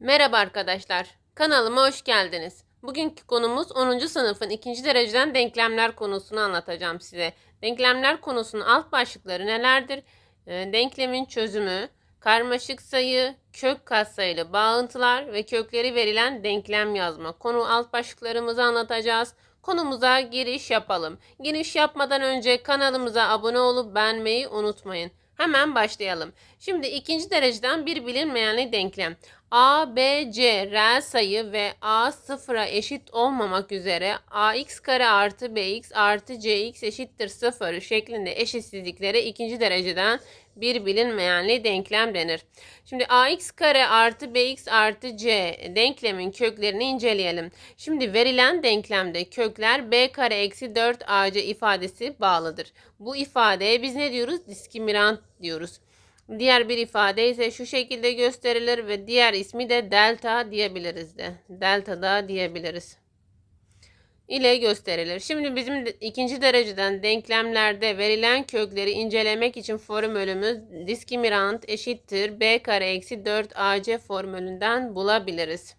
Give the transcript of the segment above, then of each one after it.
Merhaba arkadaşlar. Kanalıma hoş geldiniz. Bugünkü konumuz 10. sınıfın 2. dereceden denklemler konusunu anlatacağım size. Denklemler konusunun alt başlıkları nelerdir? Ee, Denklemin çözümü, karmaşık sayı, kök katsayılı bağıntılar ve kökleri verilen denklem yazma. Konu alt başlıklarımızı anlatacağız. Konumuza giriş yapalım. Giriş yapmadan önce kanalımıza abone olup beğenmeyi unutmayın. Hemen başlayalım. Şimdi ikinci dereceden bir bilinmeyenli denklem. A, B, C reel sayı ve A sıfıra eşit olmamak üzere ax kare artı bx artı cx eşittir sıfır şeklinde eşitsizliklere ikinci dereceden bir bilinmeyenli denklem denir. Şimdi ax kare artı bx artı c denklemin köklerini inceleyelim. Şimdi verilen denklemde kökler b kare eksi 4 ac ifadesi bağlıdır. Bu ifadeye biz ne diyoruz? Diskriminant diyoruz. Diğer bir ifade ise şu şekilde gösterilir ve diğer ismi de delta diyebiliriz de. Delta da diyebiliriz. ile gösterilir. Şimdi bizim ikinci dereceden denklemlerde verilen kökleri incelemek için formülümüz diskriminant eşittir b kare eksi 4 ac formülünden bulabiliriz.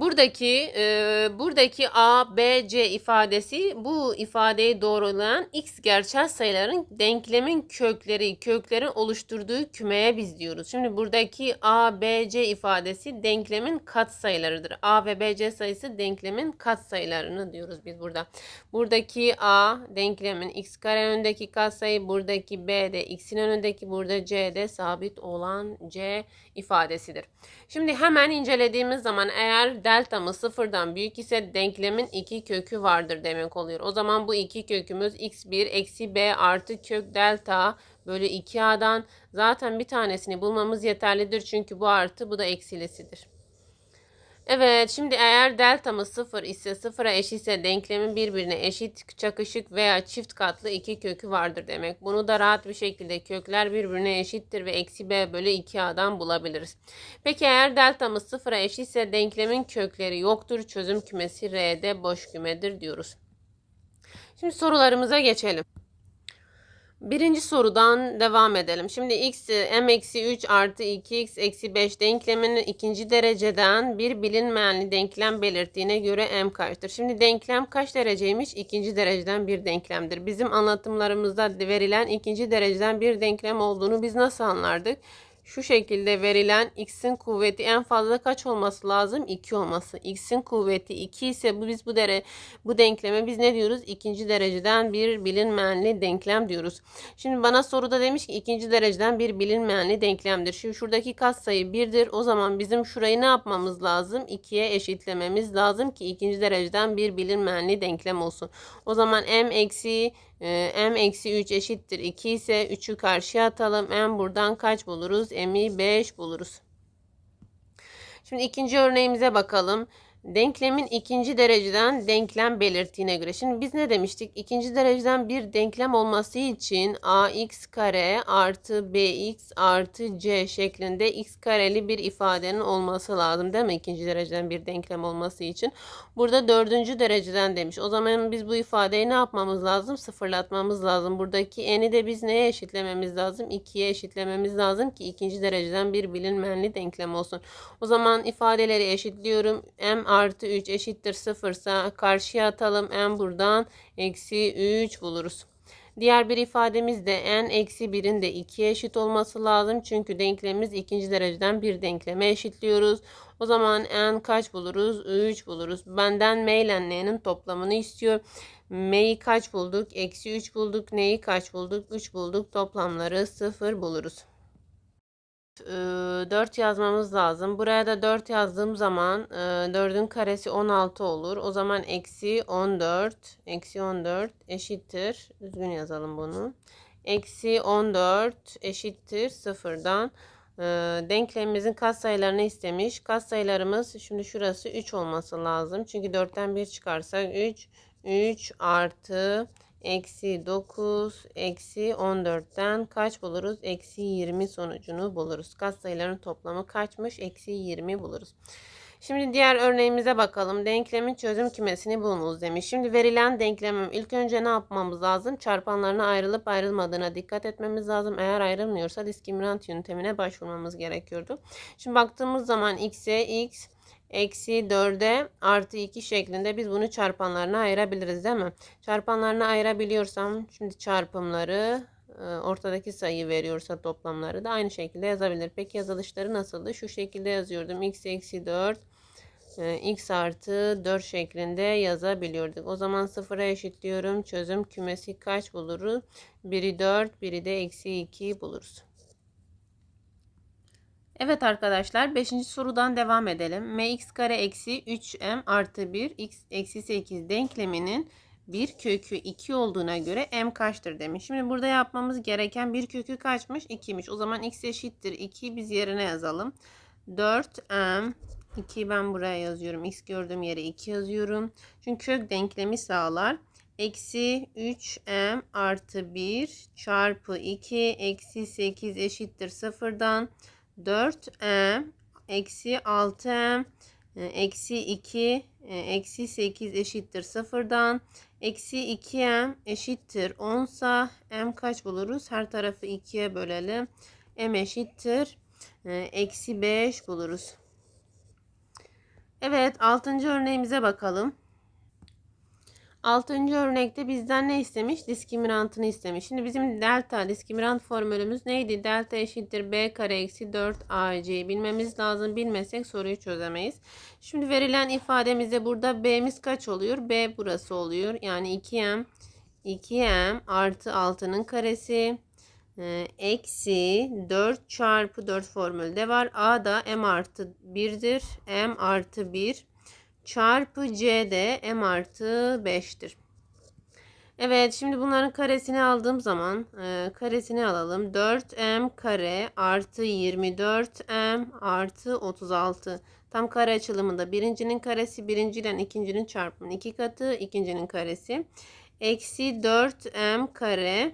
Buradaki e, buradaki a, b, c ifadesi bu ifadeyi doğrulayan x gerçel sayıların denklemin kökleri, köklerin oluşturduğu kümeye biz diyoruz. Şimdi buradaki a, b, c ifadesi denklemin katsayılarıdır. a ve b, c sayısı denklemin katsayılarını diyoruz biz burada. Buradaki a denklemin x kare önündeki katsayı, buradaki b de x'in önündeki, burada c de sabit olan c ifadesidir. Şimdi hemen incelediğimiz zaman eğer deltamız sıfırdan büyük ise denklemin iki kökü vardır demek oluyor. O zaman bu iki kökümüz x1 eksi b artı kök delta bölü 2a'dan zaten bir tanesini bulmamız yeterlidir. Çünkü bu artı bu da eksilisidir. Evet şimdi eğer deltamız 0 ise sıfıra eşitse denklemin birbirine eşit çakışık veya çift katlı iki kökü vardır demek. Bunu da rahat bir şekilde kökler birbirine eşittir ve eksi b bölü 2a'dan bulabiliriz. Peki eğer deltamız sıfıra eşitse denklemin kökleri yoktur. Çözüm kümesi R'de boş kümedir diyoruz. Şimdi sorularımıza geçelim. Birinci sorudan devam edelim. Şimdi x m eksi 3 artı 2x eksi 5 denkleminin ikinci dereceden bir bilinmeyenli denklem belirttiğine göre m kaçtır? Şimdi denklem kaç dereceymiş? İkinci dereceden bir denklemdir. Bizim anlatımlarımızda verilen ikinci dereceden bir denklem olduğunu biz nasıl anlardık? Şu şekilde verilen x'in kuvveti en fazla kaç olması lazım? 2 olması. x'in kuvveti 2 ise bu biz bu dere bu denkleme biz ne diyoruz? İkinci dereceden bir bilinmeyenli denklem diyoruz. Şimdi bana soruda demiş ki ikinci dereceden bir bilinmeyenli denklemdir. Şimdi şuradaki katsayı 1'dir. O zaman bizim şurayı ne yapmamız lazım? 2'ye eşitlememiz lazım ki ikinci dereceden bir bilinmeyenli denklem olsun. O zaman m eksi m eksi 3 eşittir 2 ise 3'ü karşıya atalım. m buradan kaç buluruz? m'i 5 buluruz. Şimdi ikinci örneğimize bakalım. Denklemin ikinci dereceden denklem belirttiğine göre. Şimdi biz ne demiştik? İkinci dereceden bir denklem olması için ax kare artı bx artı c şeklinde x kareli bir ifadenin olması lazım değil mi? İkinci dereceden bir denklem olması için. Burada dördüncü dereceden demiş. O zaman biz bu ifadeyi ne yapmamız lazım? Sıfırlatmamız lazım. Buradaki n'i de biz neye eşitlememiz lazım? 2'ye eşitlememiz lazım ki ikinci dereceden bir bilinmeyenli denklem olsun. O zaman ifadeleri eşitliyorum. m artı 3 eşittir 0 ise karşıya atalım. n buradan eksi 3 buluruz. Diğer bir ifademiz de n eksi 1'in de 2'ye eşit olması lazım. Çünkü denklemimiz ikinci dereceden bir denkleme eşitliyoruz. O zaman n kaç buluruz? 3 buluruz. Benden m ile n'nin toplamını istiyor. m'yi kaç bulduk? Eksi 3 bulduk. n'yi kaç bulduk? 3 bulduk. Toplamları 0 buluruz. 4 yazmamız lazım. Buraya da 4 yazdığım zaman 4'ün karesi 16 olur. O zaman eksi 14 eksi 14 eşittir. Düzgün yazalım bunu. Eksi 14 eşittir sıfırdan. Denklemimizin katsayılarını istemiş. Katsayılarımız şimdi şurası 3 olması lazım. Çünkü 4'ten 1 çıkarsak 3 3 artı eksi 9 eksi 14'ten kaç buluruz? Eksi 20 sonucunu buluruz. Katsayıların toplamı kaçmış? Eksi 20 buluruz. Şimdi diğer örneğimize bakalım. Denklemin çözüm kümesini bulunuz demiş. Şimdi verilen denklemin ilk önce ne yapmamız lazım? Çarpanlarına ayrılıp ayrılmadığına dikkat etmemiz lazım. Eğer ayrılmıyorsa diskriminant yöntemine başvurmamız gerekiyordu. Şimdi baktığımız zaman x'e x eksi 4'e artı 2 şeklinde biz bunu çarpanlarına ayırabiliriz değil mi? Çarpanlarına ayırabiliyorsam şimdi çarpımları e, ortadaki sayı veriyorsa toplamları da aynı şekilde yazabilir. Peki yazılışları nasıldı? Şu şekilde yazıyordum. x eksi 4 e, x artı 4 şeklinde yazabiliyorduk. O zaman sıfıra eşitliyorum. Çözüm kümesi kaç buluruz? Biri 4, biri de eksi 2 buluruz. Evet arkadaşlar 5. sorudan devam edelim. mx kare eksi 3m artı 1 x eksi 8 denkleminin bir kökü 2 olduğuna göre m kaçtır demiş. Şimdi burada yapmamız gereken bir kökü kaçmış? 2'miş. O zaman x eşittir 2 biz yerine yazalım. 4m 2 ben buraya yazıyorum. x gördüğüm yere 2 yazıyorum. Çünkü kök denklemi sağlar. Eksi 3m artı 1 çarpı 2 eksi 8 eşittir sıfırdan. 4m eksi 6m e, eksi 2 e, eksi 8 eşittir sıfırdan. Eksi 2m eşittir 10 sa m kaç buluruz? Her tarafı 2'ye bölelim. m eşittir e, eksi 5 buluruz. Evet 6. örneğimize bakalım. Altıncı örnekte bizden ne istemiş? Diskriminantını istemiş. Şimdi bizim delta diskriminant formülümüz neydi? Delta eşittir b kare eksi 4 ac bilmemiz lazım. Bilmesek soruyu çözemeyiz. Şimdi verilen ifademizde burada b'miz kaç oluyor? b burası oluyor. Yani 2m 2m artı 6'nın karesi e, eksi 4 çarpı 4 formülde var. a da m artı 1'dir. m artı 1 çarpı c de m artı 5'tir. Evet şimdi bunların karesini aldığım zaman e, karesini alalım. 4m kare artı 24m artı 36. Tam kare açılımında birincinin karesi birinciyle ikincinin çarpımının iki katı ikincinin karesi. Eksi 4m kare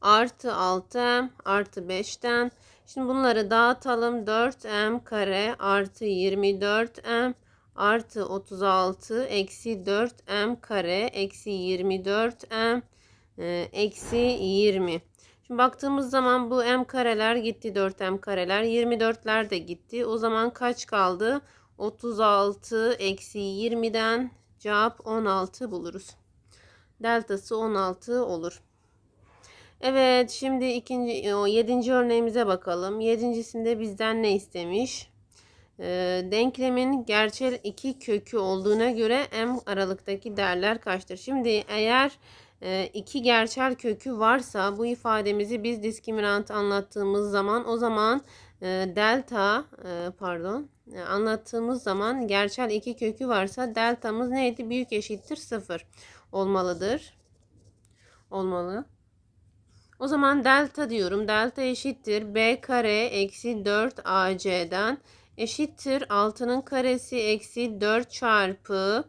artı 6m artı 5'ten. Şimdi bunları dağıtalım. 4m kare artı 24m artı 36 eksi 4m kare eksi 24m e, eksi 20. Şimdi baktığımız zaman bu m kareler gitti 4m kareler 24'ler de gitti. O zaman kaç kaldı? 36 eksi 20'den cevap 16 buluruz. Deltası 16 olur. Evet şimdi ikinci o yedinci örneğimize bakalım. Yedincisinde bizden ne istemiş? E, denklemin gerçel iki kökü olduğuna göre m aralıktaki değerler kaçtır? Şimdi eğer e, iki gerçel kökü varsa bu ifademizi biz diskriminant anlattığımız zaman o zaman e, delta e, pardon anlattığımız zaman gerçel iki kökü varsa deltamız neydi? Büyük eşittir sıfır olmalıdır. Olmalı. O zaman delta diyorum. Delta eşittir b kare eksi 4 ac'den eşittir 6'nın karesi eksi 4 çarpı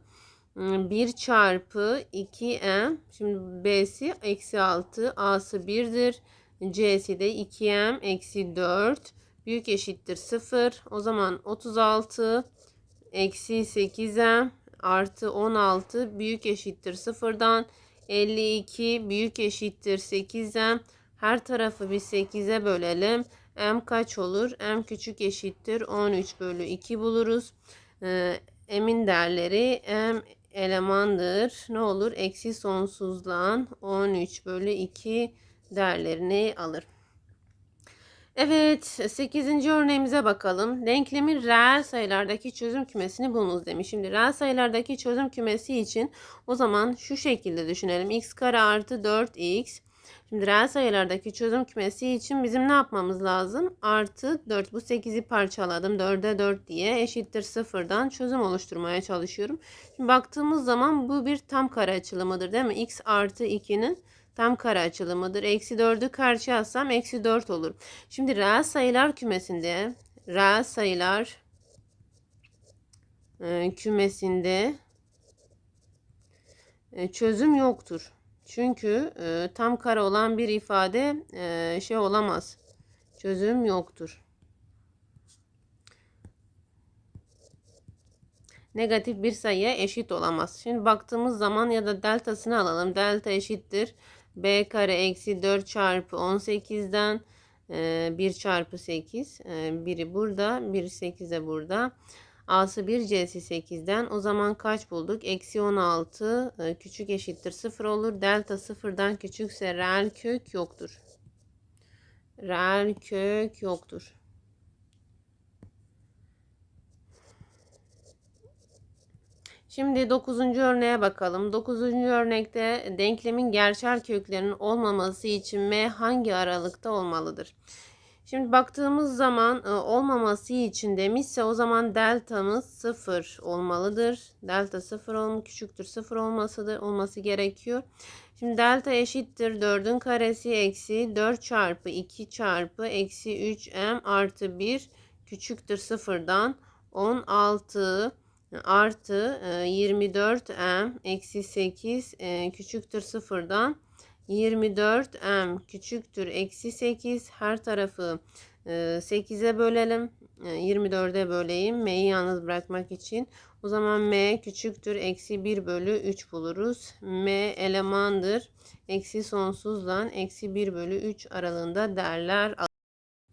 1 ıı, çarpı 2m. Şimdi b'si eksi 6 a'sı 1'dir. c'si de 2m eksi 4 büyük eşittir 0. O zaman 36 eksi 8m artı 16 büyük eşittir 0'dan 52 büyük eşittir 8m. Her tarafı bir 8'e bölelim m kaç olur? m küçük eşittir 13 bölü 2 buluruz. Ee, m'in değerleri m elemandır. Ne olur? Eksi sonsuzdan 13 bölü 2 değerlerini alır. Evet 8. örneğimize bakalım. Denklemin reel sayılardaki çözüm kümesini bulunuz demiş. Şimdi reel sayılardaki çözüm kümesi için o zaman şu şekilde düşünelim. x kare artı 4x Şimdi reel sayılardaki çözüm kümesi için bizim ne yapmamız lazım? Artı 4. Bu 8'i parçaladım. 4'e 4 diye eşittir sıfırdan çözüm oluşturmaya çalışıyorum. Şimdi baktığımız zaman bu bir tam kare açılımıdır değil mi? x artı 2'nin tam kare açılımıdır. Eksi 4'ü karşıya alsam eksi 4 olur. Şimdi reel sayılar kümesinde reel sayılar e, kümesinde e, çözüm yoktur. Çünkü e, tam kare olan bir ifade e, şey olamaz. Çözüm yoktur. negatif bir sayıya eşit olamaz. Şimdi baktığımız zaman ya da deltasını alalım. Delta eşittir. B kare eksi 4 çarpı 18'den 1 çarpı 8. Biri burada. Biri 8 de burada. A'sı 1 C'si 8'den. O zaman kaç bulduk? Eksi 16 e, küçük eşittir 0 olur. Delta sıfırdan küçükse reel kök yoktur. Reel kök yoktur. Şimdi 9. örneğe bakalım. 9. örnekte denklemin gerçel köklerinin olmaması için m hangi aralıkta olmalıdır? Şimdi baktığımız zaman e, olmaması için demişse o zaman deltamız 0 olmalıdır. Delta 0 olma küçüktür 0 olmasıdır olması gerekiyor. Şimdi delta eşittir 4'ün karesi eksi 4 çarpı 2 çarpı eksi 3m artı 1 küçüktür 0'dan 16 artı 24m eksi 8 e, küçüktür 0'dan 24m küçüktür eksi 8 her tarafı 8'e bölelim 24'e böleyim m'yi yalnız bırakmak için o zaman m küçüktür eksi 1 bölü 3 buluruz m elemandır eksi sonsuzdan eksi 1 bölü 3 aralığında değerler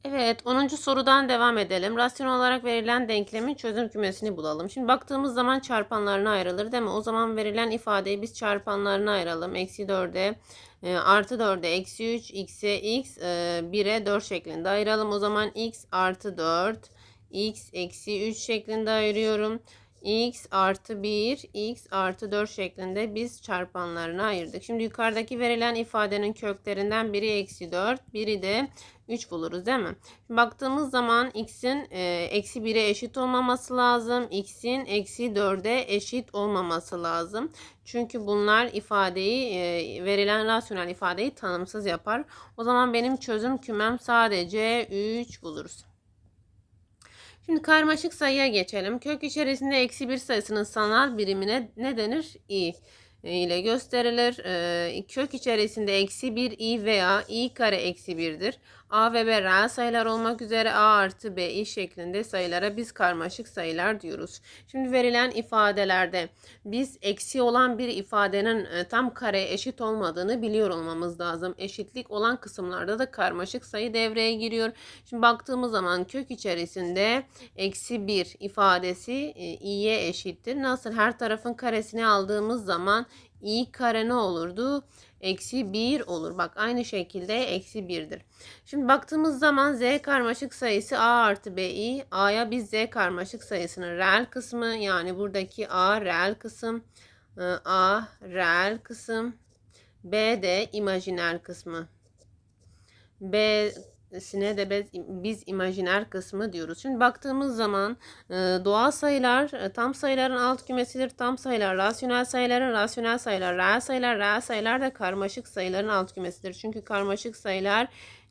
Evet, 10. sorudan devam edelim. Rasyonel olarak verilen denklemin çözüm kümesini bulalım. Şimdi baktığımız zaman çarpanlarına ayrılır değil mi? O zaman verilen ifadeyi biz çarpanlarına ayıralım. Eksi 4'e, e, artı 4'e, eksi 3, x'e x, e, 1'e 4 şeklinde ayıralım. O zaman x artı 4, x eksi 3 şeklinde ayırıyorum x artı 1, x artı 4 şeklinde biz çarpanlarına ayırdık. Şimdi yukarıdaki verilen ifadenin köklerinden biri eksi 4, biri de 3 buluruz değil mi? Şimdi baktığımız zaman x'in e, eksi 1'e eşit olmaması lazım. x'in eksi 4'e eşit olmaması lazım. Çünkü bunlar ifadeyi e, verilen rasyonel ifadeyi tanımsız yapar. O zaman benim çözüm kümem sadece 3 buluruz. Şimdi karmaşık sayıya geçelim. Kök içerisinde eksi bir sayısının sanal birimine ne denir? i ile gösterilir. Ee, kök içerisinde eksi 1 i veya i kare eksi 1'dir. A ve B reel sayılar olmak üzere A artı B i şeklinde sayılara biz karmaşık sayılar diyoruz. Şimdi verilen ifadelerde biz eksi olan bir ifadenin e, tam kare eşit olmadığını biliyor olmamız lazım. Eşitlik olan kısımlarda da karmaşık sayı devreye giriyor. Şimdi baktığımız zaman kök içerisinde eksi 1 ifadesi e, i'ye eşittir. Nasıl her tarafın karesini aldığımız zaman i kare ne olurdu? Eksi 1 olur. Bak aynı şekilde eksi 1'dir. Şimdi baktığımız zaman z karmaşık sayısı a artı bi. a'ya biz z karmaşık sayısının reel kısmı yani buradaki a reel kısım. E, a reel kısım. B de imajiner kısmı. B sine de biz, imajiner kısmı diyoruz. Şimdi baktığımız zaman e, doğal sayılar e, tam sayıların alt kümesidir. Tam sayılar rasyonel sayıların rasyonel sayılar reel sayılar reel sayılar da karmaşık sayıların alt kümesidir. Çünkü karmaşık sayılar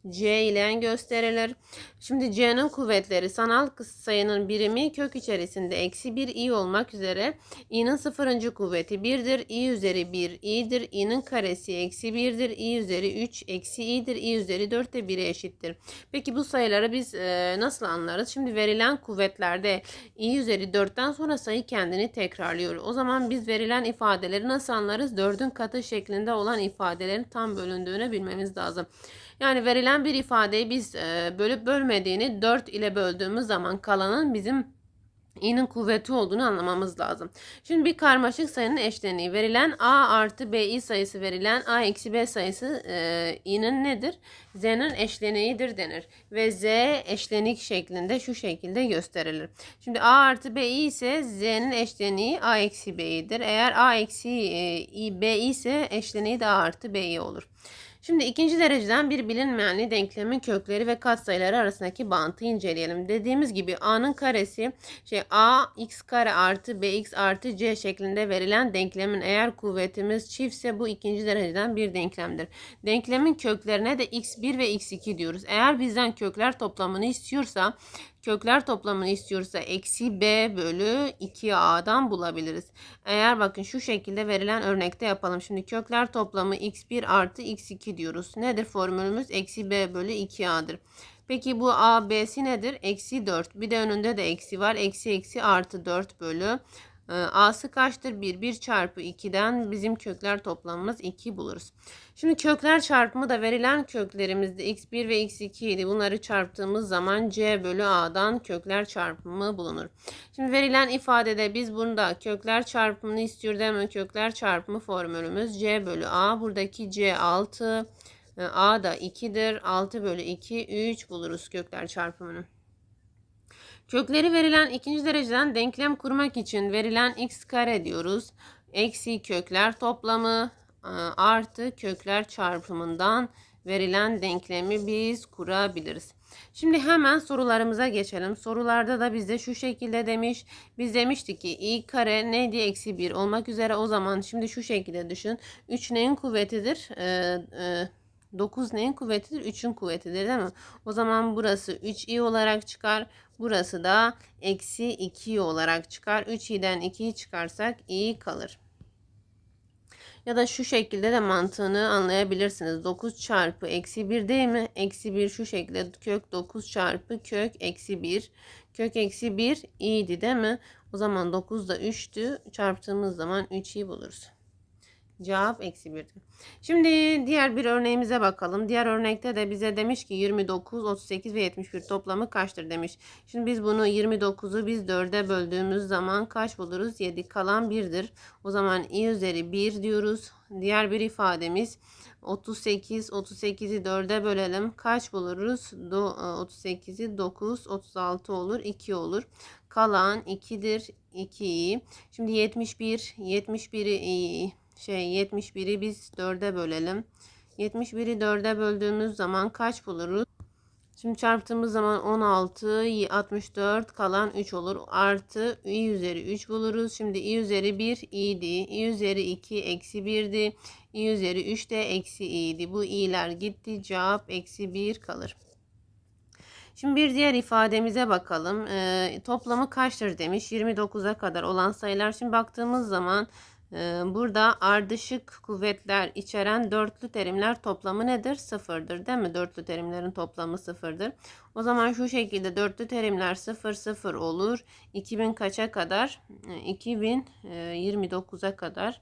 C ile gösterilir. Şimdi C'nin kuvvetleri sanal sayının birimi kök içerisinde eksi 1 i olmak üzere i'nin sıfırıncı kuvveti 1'dir. i üzeri 1 i'dir. i'nin karesi eksi 1'dir. i üzeri 3 eksi i'dir. i üzeri 4 de 1'e eşittir. Peki bu sayıları biz e, nasıl anlarız? Şimdi verilen kuvvetlerde i üzeri 4'ten sonra sayı kendini tekrarlıyor. O zaman biz verilen ifadeleri nasıl anlarız? 4'ün katı şeklinde olan ifadelerin tam bölündüğünü bilmemiz lazım. Yani verilen bir ifadeyi biz e, bölüp bölmediğini 4 ile böldüğümüz zaman kalanın bizim i'nin kuvveti olduğunu anlamamız lazım. Şimdi bir karmaşık sayının eşleniği verilen a artı b sayısı verilen a eksi b sayısı e, i'nin nedir? z'nin eşleniğidir denir. Ve z eşlenik şeklinde şu şekilde gösterilir. Şimdi a artı b ise z'nin eşleniği a eksi b'dir. Eğer a eksi e, b ise eşleniği de a artı b olur. Şimdi ikinci dereceden bir bilinmeyenli denklemin kökleri ve katsayıları arasındaki bağıntıyı inceleyelim. Dediğimiz gibi a'nın karesi şey a x kare artı bx artı c şeklinde verilen denklemin eğer kuvvetimiz çiftse bu ikinci dereceden bir denklemdir. Denklemin köklerine de x1 ve x2 diyoruz. Eğer bizden kökler toplamını istiyorsa kökler toplamını istiyorsa eksi b bölü 2a'dan bulabiliriz. Eğer bakın şu şekilde verilen örnekte yapalım. Şimdi kökler toplamı x1 artı x2 diyoruz. Nedir formülümüz? Eksi b bölü 2a'dır. Peki bu a b'si nedir? Eksi 4. Bir de önünde de eksi var. Eksi eksi artı 4 bölü A'sı kaçtır? 1. 1 çarpı 2'den bizim kökler toplamımız 2 buluruz. Şimdi kökler çarpımı da verilen köklerimizde x1 ve x2 idi. Bunları çarptığımız zaman c bölü a'dan kökler çarpımı bulunur. Şimdi verilen ifadede biz bunda kökler çarpımını istiyor değil mi? Kökler çarpımı formülümüz c bölü a. Buradaki c 6, a da 2'dir. 6 bölü 2, 3 buluruz kökler çarpımını. Kökleri verilen ikinci dereceden denklem kurmak için verilen x kare diyoruz. Eksi kökler toplamı e, artı kökler çarpımından verilen denklemi biz kurabiliriz. Şimdi hemen sorularımıza geçelim. Sorularda da bize şu şekilde demiş. Biz demiştik ki i kare neydi? Eksi 1 olmak üzere o zaman şimdi şu şekilde düşün. 3 neyin kuvvetidir? Ee, e, 9 neyin kuvvetidir? 3'ün kuvvetidir değil mi? O zaman burası 3i olarak çıkar. Burası da eksi 2 olarak çıkar. 3i'den 2'yi çıkarsak i kalır. Ya da şu şekilde de mantığını anlayabilirsiniz. 9 çarpı eksi 1 değil mi? Eksi 1 şu şekilde kök 9 çarpı kök eksi 1. Kök eksi 1 i'di değil mi? O zaman 9 da 3'tü. Çarptığımız zaman 3i buluruz. Cevap eksi 1'dir. Şimdi diğer bir örneğimize bakalım. Diğer örnekte de bize demiş ki 29, 38 ve 71 toplamı kaçtır demiş. Şimdi biz bunu 29'u biz 4'e böldüğümüz zaman kaç buluruz? 7 kalan 1'dir. O zaman i üzeri 1 diyoruz. Diğer bir ifademiz 38, 38'i 4'e bölelim. Kaç buluruz? 38'i 9, 36 olur, 2 olur. Kalan 2'dir, 2'yi. Şimdi 71, 71'i şey 71'i biz 4'e bölelim. 71'i 4'e böldüğümüz zaman kaç buluruz? Şimdi çarptığımız zaman 16, 64 kalan 3 olur. Artı i üzeri 3 buluruz. Şimdi i üzeri 1 i'di. i üzeri 2 eksi 1'di. i üzeri 3 de eksi i'di. Bu i'ler gitti. Cevap eksi 1 kalır. Şimdi bir diğer ifademize bakalım. E, toplamı kaçtır demiş. 29'a kadar olan sayılar. Şimdi baktığımız zaman burada ardışık kuvvetler içeren dörtlü terimler toplamı nedir? Sıfırdır değil mi? Dörtlü terimlerin toplamı sıfırdır. O zaman şu şekilde dörtlü terimler sıfır sıfır olur. 2000 kaça kadar? 2029'a e, kadar.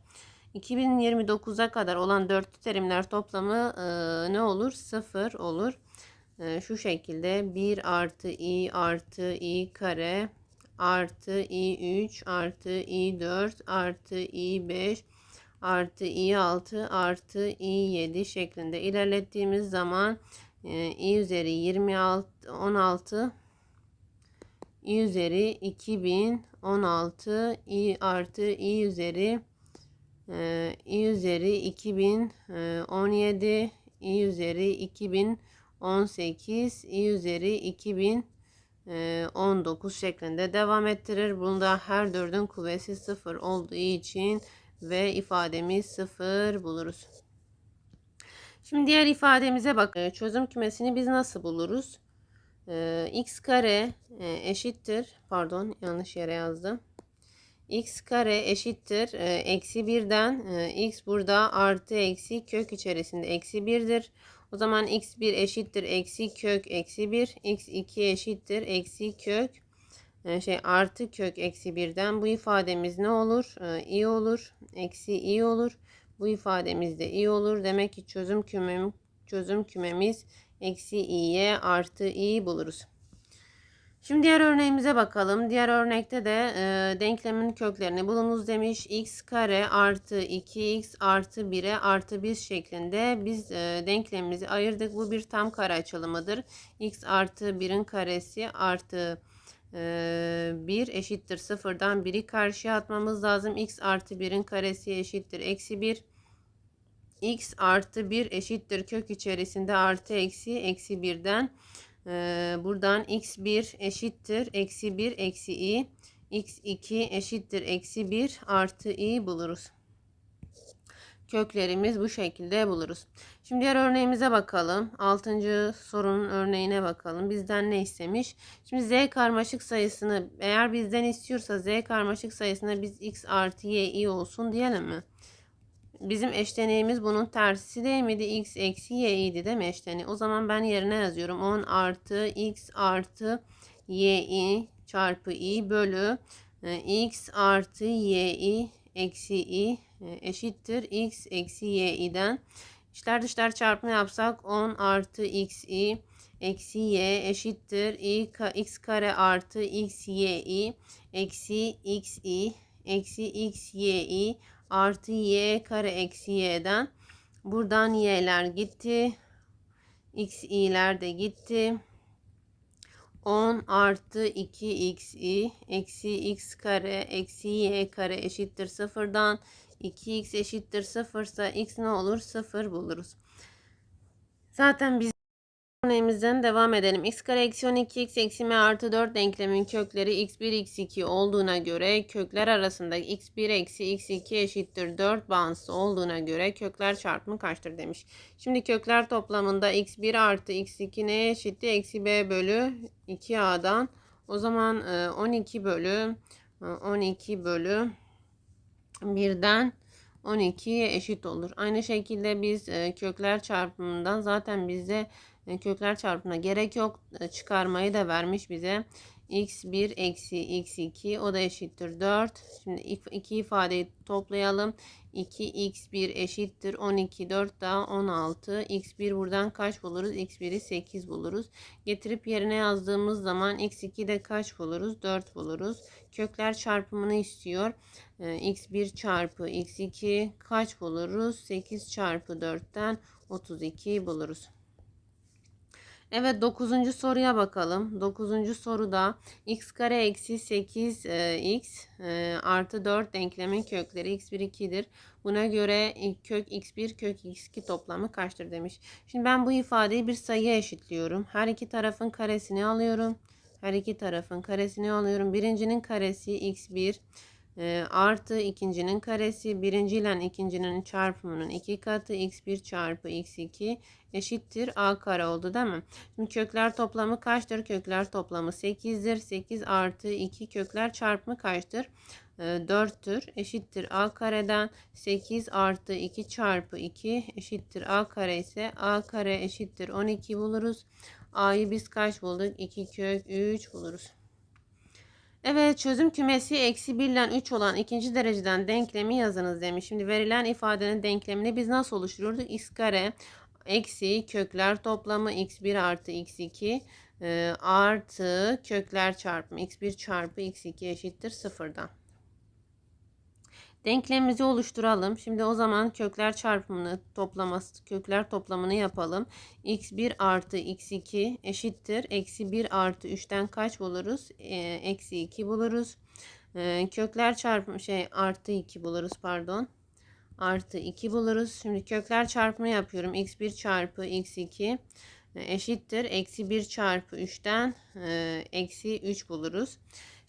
2029'a kadar olan dörtlü terimler toplamı e, ne olur? Sıfır olur. E, şu şekilde 1 artı i artı i kare artı i3 artı i4 artı i5 artı i6 artı i7 şeklinde ilerlettiğimiz zaman e, i üzeri 26 16 i üzeri 2016 i artı i üzeri e, i üzeri 2017 i üzeri 2018 i üzeri 2000 19 ee, şeklinde devam ettirir. Bunda her dördün kuvvesi 0 olduğu için ve ifademiz 0 buluruz. Şimdi diğer ifademize bak. Ee, çözüm kümesini biz nasıl buluruz? Ee, x kare e, eşittir. Pardon yanlış yere yazdım. x kare eşittir. E, eksi 1'den e, x burada artı eksi kök içerisinde eksi 1'dir. O zaman x1 eşittir eksi kök eksi 1. x2 eşittir eksi kök e, şey artı kök eksi 1'den bu ifademiz ne olur? E, i olur. Eksi i olur. Bu ifademiz de i olur. Demek ki çözüm kümem çözüm kümemiz eksi i'ye artı i buluruz. Şimdi diğer örneğimize bakalım. Diğer örnekte de e, denklemin köklerini bulunuz demiş. x kare artı 2x artı 1'e artı 1 şeklinde biz e, denklemimizi ayırdık. Bu bir tam kare açılımıdır. x artı 1'in karesi artı e, 1 eşittir 0'dan 1'i karşıya atmamız lazım. x artı 1'in karesi eşittir eksi 1 x artı 1 eşittir kök içerisinde artı eksi eksi 1'den ee, buradan x1 eşittir. Eksi 1 eksi i. x2 eşittir. Eksi 1 artı i buluruz. Köklerimiz bu şekilde buluruz. Şimdi diğer örneğimize bakalım. Altıncı sorunun örneğine bakalım. Bizden ne istemiş? Şimdi z karmaşık sayısını eğer bizden istiyorsa z karmaşık sayısına biz x artı y i olsun diyelim mi? Bizim eşleniğimiz bunun tersi değil miydi? x eksi y idi değil mi eşleni? O zaman ben yerine yazıyorum. 10 artı x artı y i çarpı i bölü e, x artı y eksi i e, eşittir x eksi y'den. İçler dışlar çarpımı yapsak 10 artı xi eksi y eşittir i x kare artı x y eksi xi eksi x y artı y kare eksi y'den. Buradan y'ler gitti. x i'ler de gitti. 10 artı 2xi eksi x kare eksi y kare eşittir sıfırdan 2x eşittir sıfır ise x ne olur? Sıfır buluruz. Zaten biz örneğimizden devam edelim. x kare eksi 12x eksi m artı 4 denklemin kökleri x1 x2 olduğuna göre kökler arasında x1 eksi x2 eşittir 4 bağıntısı olduğuna göre kökler çarpımı kaçtır demiş. Şimdi kökler toplamında x1 artı x2 neye eşitti? Eksi b bölü 2a'dan. O zaman e, 12 bölü e, 12 bölü 1'den 12'ye eşit olur. Aynı şekilde biz e, kökler çarpımından zaten bizde e, kökler çarpımına gerek yok. E, çıkarmayı da vermiş bize. x1 eksi x2 o da eşittir 4. Şimdi iki ifadeyi toplayalım. 2x1 eşittir 12 4 daha 16. x1 buradan kaç buluruz? x1'i 8 buluruz. Getirip yerine yazdığımız zaman x2 de kaç buluruz? 4 buluruz. Kökler çarpımını istiyor. Ee, x1 çarpı x2 kaç buluruz? 8 çarpı 4'ten 32 buluruz. Evet 9. soruya bakalım. 9. soruda x kare eksi 8 e, x e, artı 4 denklemin kökleri x1 2'dir. Buna göre kök x1 kök x2 toplamı kaçtır demiş. Şimdi ben bu ifadeyi bir sayıya eşitliyorum. Her iki tarafın karesini alıyorum. Her iki tarafın karesini alıyorum. Birincinin karesi x1 e, artı ikincinin karesi birinci ile ikincinin çarpımının iki katı x1 çarpı x2 eşittir a kare oldu değil mi? Şimdi kökler toplamı kaçtır? Kökler toplamı 8'dir. 8 artı 2 kökler çarpımı kaçtır? E, 4'tür. Eşittir a kareden 8 artı 2 çarpı 2 eşittir a kare ise a kare eşittir 12 buluruz. A'yı biz kaç bulduk? 2 kök 3 buluruz. Evet çözüm kümesi eksi 1 ile 3 olan ikinci dereceden denklemi yazınız demiş. Şimdi verilen ifadenin denklemini biz nasıl oluştururduk? x kare eksi kökler toplamı x1 artı x2 e, artı kökler çarpımı x1 çarpı x2 eşittir sıfırdan. Denklemimizi oluşturalım. Şimdi o zaman kökler çarpımını toplaması, kökler toplamını yapalım. x1 artı x2 eşittir. Eksi 1 artı 3'ten kaç buluruz? Ee, eksi 2 buluruz. Ee, kökler çarpımı şey artı 2 buluruz pardon. Artı 2 buluruz. Şimdi kökler çarpımı yapıyorum. x1 çarpı x2 e, eşittir. Eksi 1 çarpı 3'ten e, eksi 3 buluruz.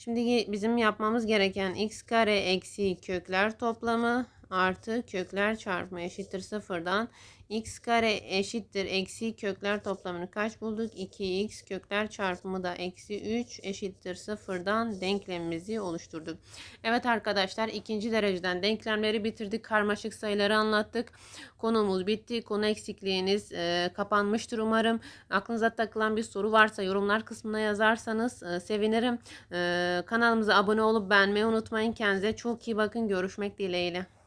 Şimdi bizim yapmamız gereken x kare eksi kökler toplamı artı kökler çarpımı eşittir sıfırdan x kare eşittir eksi kökler toplamını kaç bulduk? 2x kökler çarpımı da eksi 3 eşittir sıfırdan denklemimizi oluşturduk. Evet arkadaşlar ikinci dereceden denklemleri bitirdik. Karmaşık sayıları anlattık. Konumuz bitti. Konu eksikliğiniz e, kapanmıştır umarım. Aklınıza takılan bir soru varsa yorumlar kısmına yazarsanız e, sevinirim. E, kanalımıza abone olup beğenmeyi unutmayın. Kendinize çok iyi bakın. Görüşmek dileğiyle.